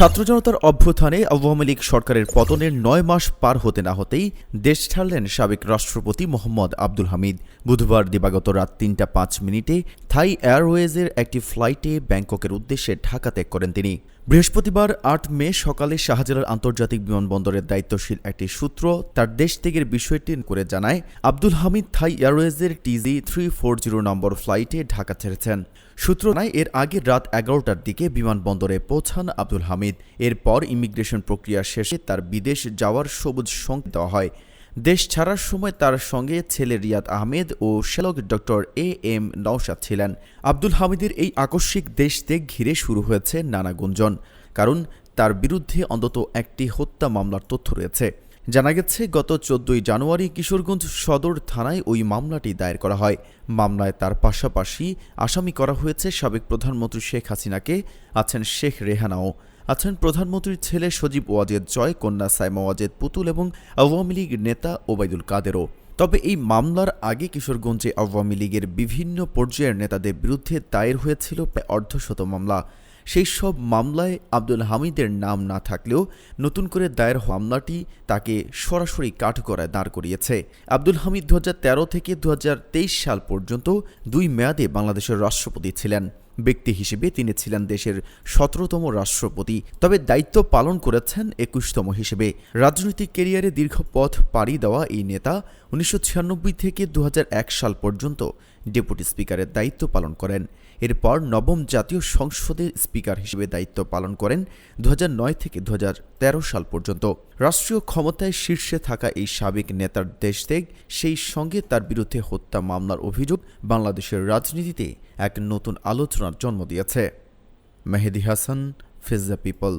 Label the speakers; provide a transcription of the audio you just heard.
Speaker 1: ছাত্র জনতার অভ্যুত্থানে আওয়ামী লীগ সরকারের পতনের নয় মাস পার হতে না হতেই দেশ ছাড়লেন সাবেক রাষ্ট্রপতি মোহাম্মদ আব্দুল হামিদ। বুধবার দিবাগত রাত তিনটা পাঁচ মিনিটে থাই এয়ারওয়েজের একটি ফ্লাইটে ব্যাংককের উদ্দেশ্যে ঢাকা ত্যাগ করেন তিনি। বৃহস্পতিবার আট মে সকালে শাহজালাল আন্তর্জাতিক বিমানবন্দরের দায়িত্বশীল একটি সূত্র তার দেশ ত্যাগের বিষয়টি করে জানায়, আব্দুল হামিদ থাই এয়ারওয়েজের টিজি থ্রি ফোর জিরো নম্বর ফ্লাইটে ঢাকা ছেড়েছেন। সূত্র নাই এর আগে রাত এগারোটার দিকে বিমানবন্দরে পৌঁছান আব্দুল হামিদ। এরপর ইমিগ্রেশন প্রক্রিয়া শেষে তার বিদেশ যাওয়ার সবুজ সংকেত দেওয়া হয়। দেশ ছাড়ার সময় তার সঙ্গে ছেলে রিয়াদ আহমেদ ও শ্যালক ডক্টর এ এম নওশাদ ছিলেন। আব্দুল হামিদের এই আকস্মিক দেশ ত্যাগ ঘিরে শুরু হয়েছে নানা গুঞ্জন, কারণ তার বিরুদ্ধে অন্তত একটি হত্যা মামলার তথ্য রয়েছে। জানা গেছে, গত চোদ্দই জানুয়ারি কিশোরগঞ্জ সদর থানায় ওই মামলাটি দায়ের করা হয়। মামলায় তার পাশাপাশি আসামি করা হয়েছে সাবেক প্রধানমন্ত্রী শেখ হাসিনাকে, আছেন শেখ রেহানাও। আছেন প্রধানমন্ত্রীর ছেলে সজীব ওয়াজেদ জয়, কন্যা সাইমা ওয়াজেদ পুতুল এবং আওয়ামী লীগ নেতা ওবায়দুল কাদেরও। তবে এই মামলার আগে কিশোরগঞ্জে আওয়ামী লীগের বিভিন্ন পর্যায়ের নেতাদের বিরুদ্ধে দায়ের হয়েছিল প্রায় অর্ধশত মামলা। সেই সব মামলায় আব্দুল হামিদের নাম না থাকলেও নতুন করে দায়ের মামলাটি তাকে সরাসরি কাঠগড়ায় দাঁড় করিয়েছে। আব্দুল হামিদ দু হাজার তেরো থেকে দু হাজার তেইশ সাল পর্যন্ত দুই মেয়াদে বাংলাদেশের রাষ্ট্রপতি ছিলেন। ব্যক্তি হিসেবে তিনি ছিলেন দেশের সতেরোতম রাষ্ট্রপতি, তবে দায়িত্ব পালন করেছেন একুশতম হিসেবে। রাজনৈতিক কেরিয়ারে দীর্ঘ পথ পাড়ি দেওয়া এই নেতা উনিশশো ছিয়ানব্বই থেকে দু হাজার এক সাল পর্যন্ত ডেপুটি স্পিকারের দায়িত্ব পালন করেন। এরপর নবম জাতীয় সংসদের স্পিকার হিসেবে দায়িত্ব পালন করেন দু হাজার নয় থেকে দু হাজার তেরো সাল পর্যন্ত। রাষ্ট্রীয় ক্ষমতায় শীর্ষে থাকা এই সাবেক নেতার দেশত্যাগ, সেই সঙ্গে তার বিরুদ্ধে হত্যা মামলার অভিযোগ বাংলাদেশের রাজনীতিতে এক নতুন আলোচনার জন্ম দিয়েছে। Mehedi Hasan, Fizz the people.